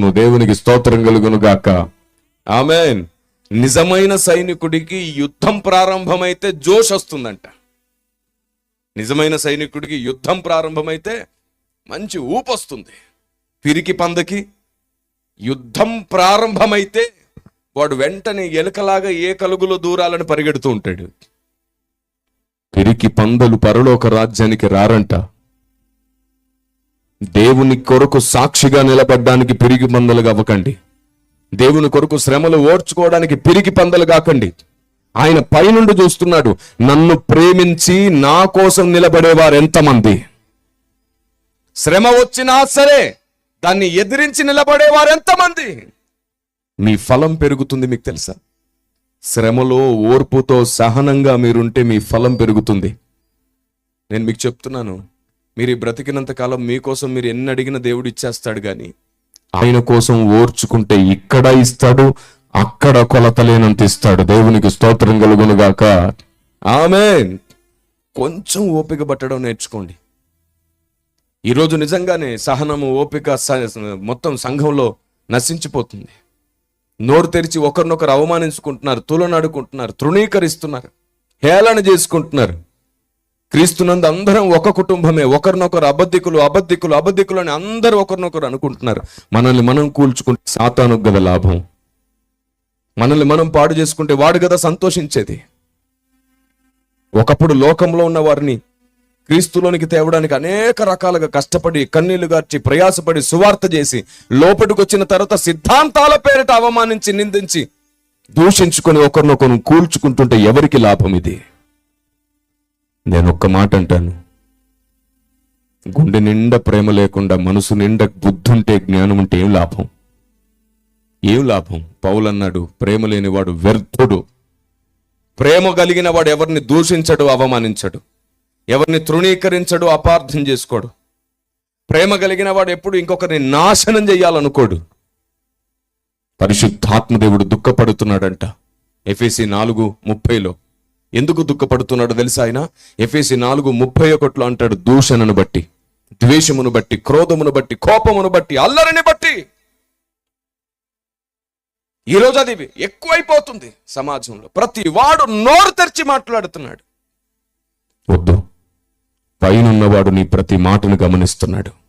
అవును దేవునికి స్తోత్రం కలుగును గాక. ఆమెన్. నిజమైన సైనికుడికి యుద్ధం ప్రారంభమైతే జోష్ వస్తుందంట. నిజమైన సైనికుడికి యుద్ధం ప్రారంభమైతే మంచి ఊపు వస్తుంది. పిరికి పందకి యుద్ధం ప్రారంభమైతే వాడు వెంటనే ఎలుకలాగా ఏ కలుగులో దూరాలని పరిగెడుతూ ఉంటాడు. పిరికి పందలు పరలోక రాజ్యానికి రారంట. దేవుని కొరకు సాక్షిగా నిలబడ్డానికి పిరిగి పందలుగా అవ్వకండి దేవుని కొరకు శ్రమలు ఓర్చుకోవడానికి పిరిగి పందలు కాకండి ఆయన పైనుండి చూస్తున్నాడు నన్ను ప్రేమించి నా కోసం నిలబడేవారు ఎంతమంది? శ్రమ వచ్చినా సరే దాన్ని ఎదిరించి నిలబడేవారు ఎంతమంది? మీ ఫలం పెరుగుతుంది మీకు తెలుసా? శ్రమలో ఓర్పుతో సహనంగా మీరుంటే మీ ఫలం పెరుగుతుంది. నేను మీకు చెప్తున్నాను మీరు బ్రతికినంత కాలం మీకోసం మీరు ఎన్ని అడిగిన దేవుడు ఇచ్చేస్తాడు కానీ ఆయన కోసం ఓర్చుకుంటే ఇక్కడ ఇస్తాడు అక్కడ కొలతలేనంత ఇస్తాడు. దేవునికి స్తోత్రం కలుగునుగాక ఆమె కొంచెం ఓపిక పట్టడం నేర్చుకోండి. ఈరోజు నిజంగానే సహనము ఓపిక మొత్తం సంఘంలో నశించిపోతుంది. నోరు తెరిచి ఒకరినొకరు అవమానించుకుంటున్నారు తులనాడుకుంటున్నారు తృణీకరిస్తున్నారు హేళన చేసుకుంటున్నారు. క్రీస్తునందు అందరం ఒక కుటుంబమే. ఒకరినొకరు అబద్ధికులు అబద్ధికులు అబద్ధికులు అని అందరూ ఒకరినొకరు అనుకుంటున్నారు. మనల్ని మనం కూల్చుకుంటే సాతాను లాభం. మనల్ని మనం పాడు చేసుకుంటే వాడు కదా సంతోషించేది. ఒకప్పుడు లోకంలో ఉన్న వారిని క్రీస్తులోనికి తేవడానికి అనేక రకాలుగా కష్టపడి కన్నీళ్ళు గార్చి ప్రయాసపడి సువార్త చేసి లోపటికొచ్చిన వచ్చిన తర్వాత సిద్ధాంతాల పేరిట అవమానించి నిందించి దూషించుకొని ఒకరినొకరు కూల్చుకుంటుంటే ఎవరికి లాభం ఇది? నేను ఒక్క మాట అంటాను గుండె నిండా ప్రేమ లేకుండా మనసు నిండా బుద్ధుంటే జ్ఞానం ఉంటే ఏం లాభం? ఏం లాభం? పౌలన్నాడు ప్రేమ లేనివాడు వ్యర్థుడు. ప్రేమ కలిగిన వాడు ఎవరిని దూషించడు అవమానించడు. ఎవరిని తృణీకరించడు అపార్థం చేసుకోడు. ప్రేమ కలిగిన వాడు ఎప్పుడు ఇంకొకరిని నాశనం చేయాలనుకోడు పరిశుద్ధాత్మదేవుడు దుఃఖపడుతున్నాడంట. ఎఫ్ఎసి నాలుగు ముప్పైలో. ఎందుకు దుఃఖపడుతున్నాడో తెలుసా ఆయన? ఎఫ్ఎసి నాలుగు ముప్పై ఒకటిలో అంటాడు దూషణను బట్టి ద్వేషమును బట్టి క్రోధమును బట్టి కోపమును బట్టి అల్లరిని బట్టి. ఈరోజు అది ఎక్కువైపోతుంది సమాజంలో. ప్రతి వాడు నోరు తెరిచి మాట్లాడుతున్నాడు. వద్దు. పైనున్నవాడు నీ ప్రతి మాటను గమనిస్తున్నాడు.